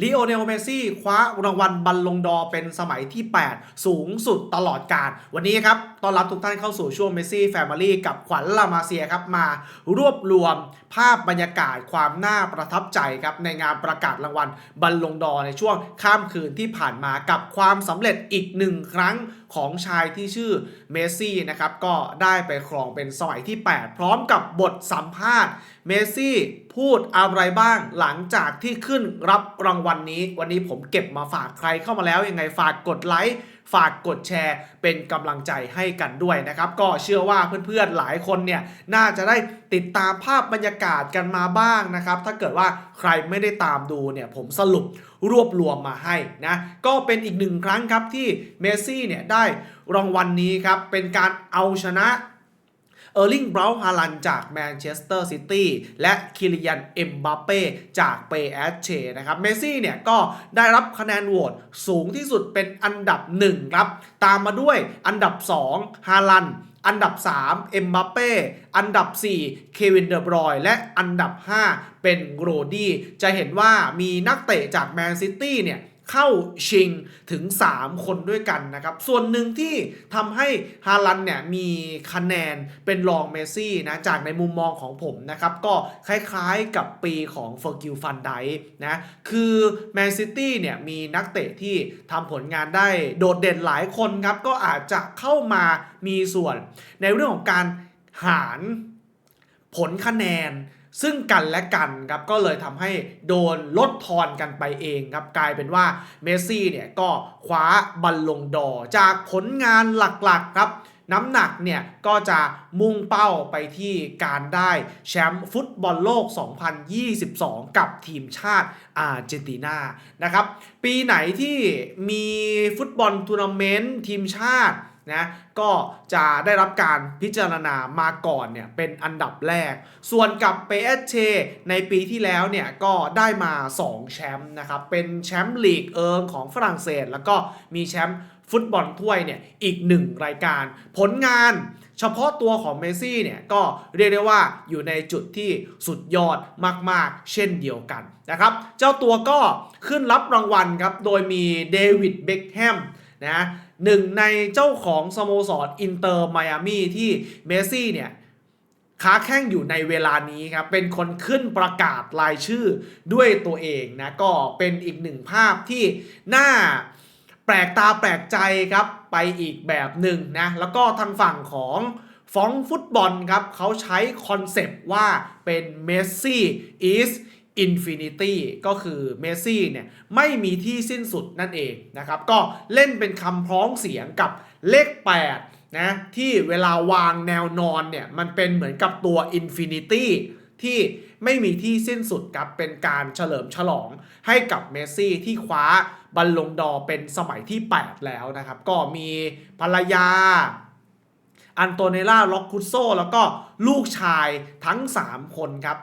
ลีโอเนลเมซี่คว้ารางวัลบัลลงดอเป็นสมัยที่ 8 สูงสุดตลอดกาลวันนี้ครับต้อนรับทุกท่านเข้าสู่ช่วงเมซี่แฟมิลี่กับขวัญลามาเซียครับมารวบรวมภาพบรรยากาศความน่าประทับใจครับในงานประกาศรางวัลบัลลงดอในช่วงข้ามคืนที่ผ่านมากับความสำเร็จอีกหนึ่งครั้งของชายที่ชื่อเมซี่นะครับก็ได้ไปครองเป็นสมัยที่ 8 พร้อมกับบทสัมภาษณ์เมซี่พูดอะไรบ้างหลังจากที่ขึ้นรับรางวัลนนี้ วันนี้ผมเก็บมาฝากใครเข้ามาแล้วยังไงฝากกดไลค์ฝากกดแชร์เป็นกำลังใจให้กันด้วยนะครับ ก็เชื่อว่าเพื่อนๆหลายคนเนี่ยน่าจะได้ติดตามภาพบรรยากาศกันมาบ้างนะครับ ถ้าเกิดว่าใครไม่ได้ตามดูเนี่ยผมสรุปรวบรวมมาให้นะก็เป็นอีกหนึ่งครั้งครับที่เมสซี่เนี่ยได้รางวัลนนี้ครับเป็นการเอาชนะ เออร์ลิง บราวฮาลันจากแมนเชสเตอร์ซิตี้และคิริยัน เอ็มบัปเป้จากเปแอชเชนะครับ เมซี่เนี่ยก็ได้รับคะแนนโหวตสูงที่สุดเป็นอันดับ 1 ครับ ตามมาด้วยอันดับ 2 ฮาลันอันดับ 3 เอ็มบัปเป้ อันดับ 4 เควินเดอบรอย และอันดับ 5 เป็นโรดี้ จะเห็นว่ามีนักเตะจากแมนซิตี้เนี่ย เข้าชิงถึง 3 คนด้วยกันนะครับ ส่วนหนึ่งที่ทำให้ฮาลันเนี่ยมีคะแนนเป็นรองเมซี่นะ จากในมุมมองของผมนะครับ ก็คล้ายๆกับปีของเฟอร์กิลฟันไดนะ คือแมนซิตี้เนี่ยมีนักเตะที่ทำผลงานได้โดดเด่นหลายคนครับ ก็อาจจะเข้ามามีส่วนในเรื่องของการหารผลคะแนน ซึ่งกันและกันครับก็เลยทำให้โดนลดทอนกันไปเองครับกลายเป็นว่าเมสซี่เนี่ยก็คว้าบัลลงดอจากผลงานหลักๆครับน้ำหนักเนี่ยก็จะมุ่งเป้าไปที่การได้แชมป์ฟุตบอลโลก 2022 กับทีมชาติอาร์เจนตินานะครับ ปีไหนที่มีฟุตบอลทัวร์นาเมนต์ทีมชาติ นะก็จะได้รับการพิจารณามาก่อนเนี่ยเป็นอันดับแรก ส่วนกับเปเอเชในปีที่แล้วเนี่ยก็ได้มา 2 แชมป์นะครับ เป็นแชมป์ลีกเอิงของฝรั่งเศส แล้วก็มีแชมป์ฟุตบอลถ้วยเนี่ยอีกหนึ่งรายการ ผลงานเฉพาะตัวของเมซี่เนี่ยก็เรียกได้ว่าอยู่ในจุดที่สุดยอดมาก ๆ เช่นเดียวกันนะครับ เจ้าตัวก็ขึ้นรับรางวัลครับ โดยมีเดวิดเบคแฮมนะ หนึ่งในเจ้าของสโมสรอินเตอร์ไมอามีที่เมสซี่เนี่ยค้าแข้งอยู่ในเวลานี้ครับ เป็นคนขึ้นประกาศรายชื่อด้วยตัวเองนะ ก็เป็นอีกหนึ่งภาพที่น่าแปลกตาแปลกใจครับ ไปอีกแบบหนึ่งนะ แล้วก็ทางฝั่งของฟองฟุตบอลครับ เขาใช้คอนเซปต์ว่าเป็นเมสซี่ is infinity ก็คือเมสซี่เนี่ยไม่มีที่สิ้นสุดนั่นเองนะครับ ก็เล่นเป็นคำพ้องเสียงกับเลข 8 นะที่เวลาวางแนวนอนเนี่ยมันเป็นเหมือนกับตัว Infinity ที่ไม่มีที่สิ้นสุดครับเป็นการเฉลิมฉลองให้กับเมสซี่ที่คว้าบัลลงดอเป็นสมัยที่ 8 แล้วนะครับ ก็มีภรรยาอันโตเนล่าล็อกคุโซแล้วก็ลูกชายทั้ง 3 คนครับ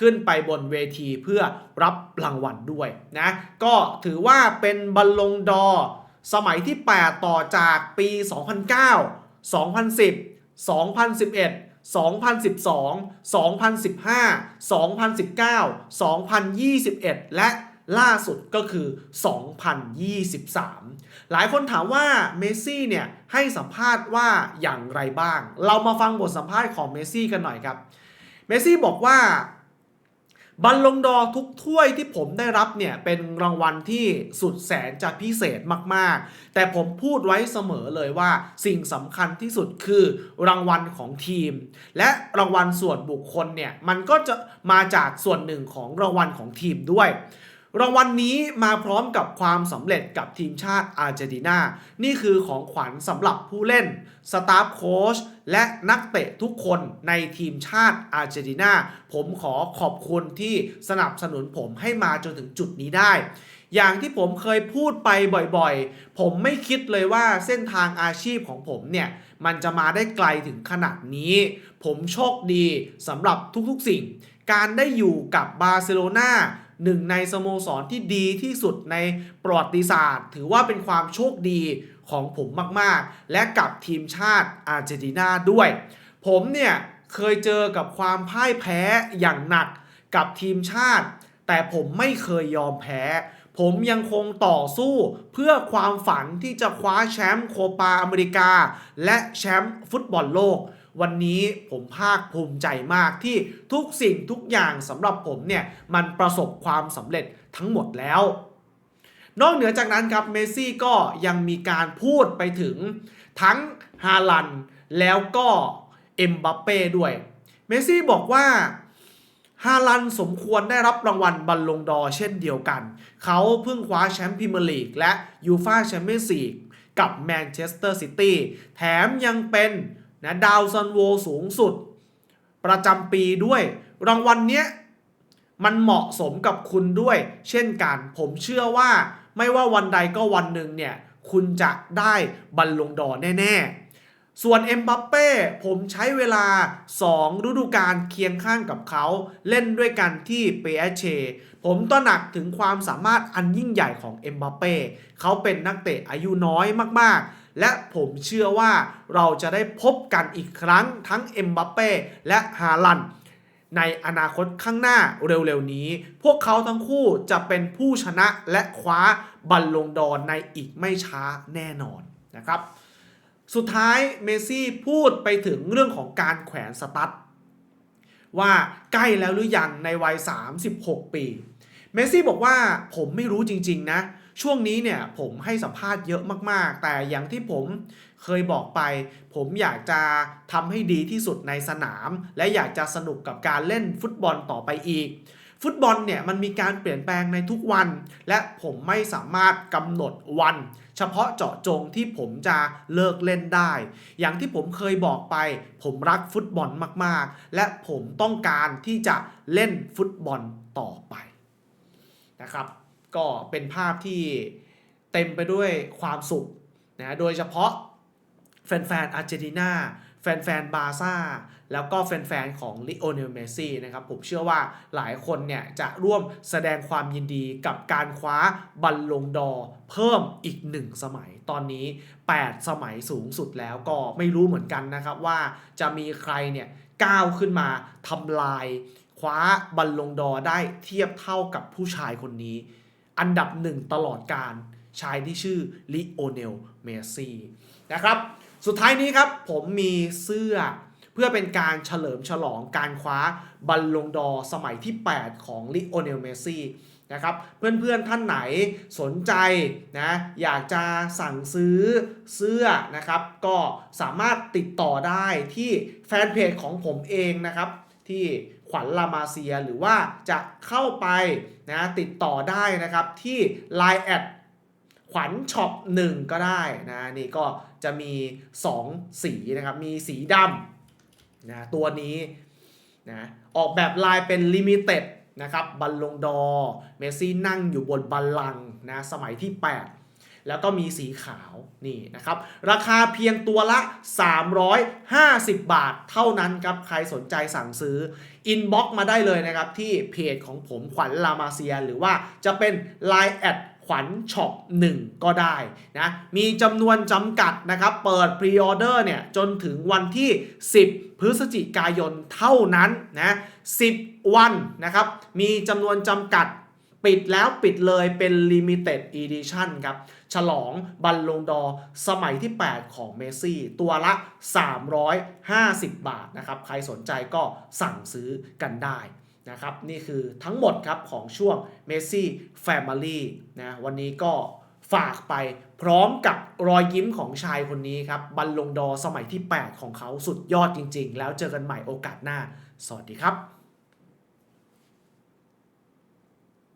ขึ้นไปบนเวทีเพื่อรับรางวัลด้วยนะก็ถือว่าเป็นบัลลงดอร์สมัยที่ 8 ต่อจากปี 2009 2010 2011 2012 2015 2019 2021 และล่าสุดก็คือ 2023 หลายคนถามว่าเมซี่เนี่ยให้สัมภาษณ์ว่าอย่างไรบ้าง เรามาฟังบทสัมภาษณ์ของเมซี่กันหน่อยครับ เมซี่บอกว่า บัลลงดอทุกถ้วยที่ผมได้รับเนี่ยเป็นรางวัลที่สุดแสนจะพิเศษมากๆ แต่ผมพูดไว้เสมอเลยว่าสิ่งสำคัญที่สุดคือรางวัลของทีม และรางวัลส่วนบุคคลเนี่ยมันก็จะมาจากส่วนหนึ่งของรางวัลของทีมด้วย รางวัลนนี้มาพร้อมกับความสำเร็จกับทีมชาติอาร์เจนตินา นี่คือของขวัญสำหรับผู้เล่น สตาฟโค้ชและนักเตะทุกคนในทีมชาติอาร์เจนตินา ผมขอขอบคุณที่สนับสนุนผมให้มาจนถึงจุดนี้ได้ อย่างที่ผมเคยพูดไปบ่อยๆ ผมไม่คิดเลยว่าเส้นทางอาชีพของผมเนี่ย มันจะมาได้ไกลถึงขนาดนี้ ผมโชคดีสำหรับทุกๆสิ่ง การได้อยู่กับบาร์เซโลนา หนึ่งในสโมสรที่ดีที่สุดในประวัติศาสตร์ ถือว่าเป็นความโชคดีของผมมากๆ และกับทีมชาติอาร์เจนตินาด้วย ผมเนี่ยเคยเจอกับความพ่ายแพ้อย่างหนักกับทีมชาติ แต่ผมไม่เคยยอมแพ้ ผมยังคงต่อสู้เพื่อความฝันที่จะคว้าแชมป์โคปาอเมริกา และแชมป์ฟุตบอลโลก วันนี้ผมภาคภูมิใจมากที่ทุกสิ่งทุกอย่างสำหรับผมเนี่ยมันประสบความสำเร็จทั้งหมดแล้ว นอกเหนือจากนั้นครับเมซี่ก็ยังมีการพูดไปถึงทั้งฮาลันแล้วก็เอ็มบัปเป้ด้วย เมซี่บอกว่าฮาลันสมควรได้รับรางวัลบัลลงดอร์เช่นเดียวกัน เขาเพิ่งคว้าแชมป์พรีเมียร์ลีกและยูฟาแชมเปี้ยนส์ลีกกับแมนเชสเตอร์ซิตี้ แถมยังเป็น นะดาวซันโวสูงสุด ประจำปีด้วย รางวัลเนี้ยมันเหมาะสมกับคุณด้วย เช่นกัน ผมเชื่อว่าไม่ว่าวันใดก็วันหนึ่งเนี่ย คุณจะได้บัลลงดอแน่ ๆ ส่วนเอ็มบัปเป้ผมใช้เวลา 2 ฤดูกาลเคียงข้างกับเขา เล่นด้วยกันที่เปเชผมตระหนักถึงความสามารถอันยิ่งใหญ่ของเอ็มบัปเป้เขาเป็นนักเตะอายุน้อยมากๆ และผมเชื่อว่าเราจะได้พบกันอีกครั้งทั้งเอ็มบัปเป้และฮาลันในอนาคตข้างหน้าเร็วๆนี้ พวกเขาทั้งคู่จะเป็นผู้ชนะและคว้าบัลลงดอร์ในอีกไม่ช้าแน่นอนนะครับ สุดท้ายเมซี่พูดไปถึงเรื่องของการแขวนสตั๊ดว่าใกล้แล้วหรือยังในวัย 36 ปี เมซี่บอกว่าผมไม่รู้จริง ๆ นะ ช่วงนี้เนี่ยผมให้สัมภาษณ์เยอะมากๆ แต่อย่างที่ผมเคยบอกไป ผมอยากจะทำให้ดีที่สุดในสนาม และอยากจะสนุกกับการเล่นฟุตบอลต่อไปอีก ฟุตบอลเนี่ยมันมีการเปลี่ยนแปลงในทุกวัน และผมไม่สามารถกำหนดวัน เฉพาะเจาะจงที่ผมจะเลิกเล่นได้ อย่างที่ผมเคยบอกไป ผมรักฟุตบอลมากๆ และผมต้องการที่จะเล่นฟุตบอลต่อไปนะครับ ก็เป็นภาพที่เต็มไปด้วยความสุขนะโดยเฉพาะแฟนๆอาร์เจนตินาแฟนๆบาร์ซ่า แล้วก็แฟนๆของลิโอเนลเมสซี่นะครับผมเชื่อว่าหลายคนเนี่ยจะร่วมแสดงความยินดีกับการคว้าบัลลงดอเพิ่มอีกหนึ่งสมัยตอนนี้ 8 สมัยสูงสุดแล้วก็ไม่รู้เหมือนกันนะครับว่าจะมีใครเนี่ยก้าวขึ้นมาทำลายคว้าบัลลงดอได้เทียบเท่ากับผู้ชายคนนี้ อันดับหนึ่งตลอดการชายที่ชื่อลิโอเนลเมสซี่นะครับ สุดท้ายนี้ครับผมมีเสื้อ เพื่อเป็นการเฉลิมฉลองการคว้าบัลลงดอสมัยที่ 8 ของลิโอเนลเมสซี่นะครับเพื่อนๆท่านไหนสนใจนะอยากจะสั่งซื้อเสื้อนะครับ ก็สามารถติดต่อได้ที่แฟนเพจของผมเองนะครับ ที่ขวัญลามาเซียหรือว่าจะเข้าไปนะติดต่อได้นะครับที่ Line แอดขวัญช็อป1ก็ได้นะนี่ก็จะมี 2 สีนะครับ มีสีดำ นะตัวนี้นะออกแบบลายเป็นลิมิเต็ดนะครับบัลลงดอเมสซี่นั่งอยู่บนบัลลังนะสมัยที่ 8 แล้วก็มีสีขาวนี่นะครับ ราคาเพียงตัวละ 350 บาทเท่านั้นครับ ใครสนใจสั่งซื้อ อินบ็อกมาได้เลยนะครับ ที่เพจของผมขวัญลามาเซีย หรือว่าจะเป็น Line แอด ขวัญช็อป1ก็ได้นะมีจำนวนจำกัดนะครับเปิดพรีออเดอร์เนี่ยจนถึงวันที่ 10 พฤศจิกายนเท่านั้นนะ10 วันนะครับมีจำนวนจำกัดปิดแล้วปิดเลยเป็น Limited Edition ครับ ฉลองบัลลงดอสมัยที่ 8 ของเมซี่ ตัวละ 350 บาทนะครับ ใครสนใจก็สั่งซื้อกันได้ นะครับนี่คือทั้งหมดครับของช่วงเมสซี่ Family นะวันนี้ก็ฝากไปพร้อมกับรอยยิ้มของชายคนนี้ครับบัลลงดอสมัยที่ 8 ของเขาสุดยอดจริง ๆ แล้วเจอกันใหม่โอกาสหน้า สวัสดีครับ